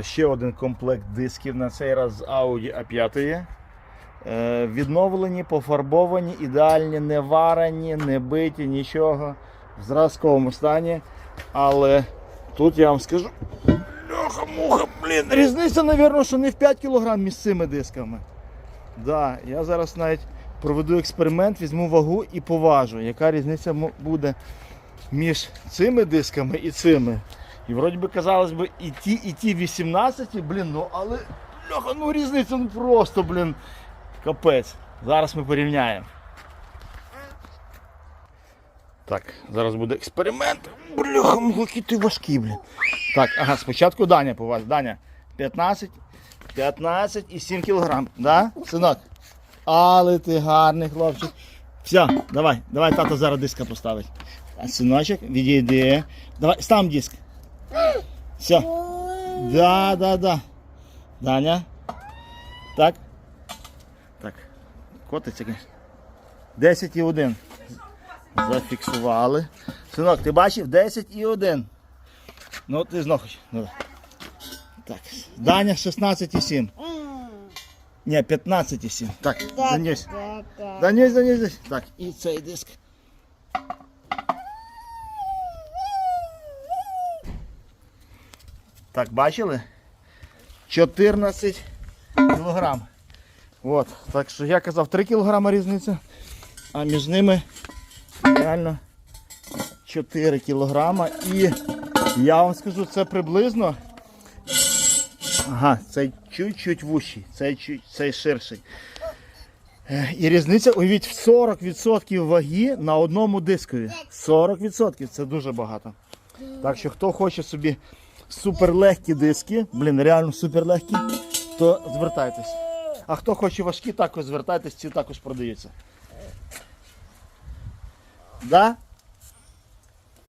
Ще один комплект дисків, на цей раз з Audi A5. Е, Відновлені, пофарбовані, ідеальні, не варені, не биті, нічого. В зразковому стані. Але тут я вам скажу. Льоха-муха, блін, різниця, мабуть, що не в 5 кг між цими дисками. Да, я зараз навіть проведу експеримент, візьму вагу і поважу, яка різниця буде між цими дисками і цими. І вроді би казалось би і ті, і ті 18, блін, ну але бляха, ну різниця ну просто, блін, капець. Зараз ми порівняємо. Так, зараз буде експеримент. Бляха, ну, який ти важкий, блін. Так, ага, спочатку Даня по вас. Даня, 15, 15 і 7 кілограм. Да, синок? Але ти гарний хлопчик. Все, давай, давай тато зараз диска поставить. А синочок, відійди. Давай, став диск. Все. Да, да, да. Даня. Так. Так. Котиться. конечно. 10 і 1. Зафіксували. Синок, ти бачив? 10 і 1. Ну, ти знов хоч. Так. Даня 16 і 7. Ні, 15 і 7. Так. Данюсь, Данюсь, Данюсь. Так, і цей диск. Так, бачили? 14 кілограм. От, так що я казав 3 кілограма різниця, а між ними реально 4 кілограма. І я вам скажу, це приблизно. Ага, цей чуть-чуть вущий, цей, чуть, ширший. Е, І різниця, уявіть, в 40% ваги на одному дискові. 40% це дуже багато. Так що хто хоче собі суперлегкі диски, блін, реально суперлегкі, то звертайтесь. А хто хоче важкі, також звертайтесь, ці також продаються. Да?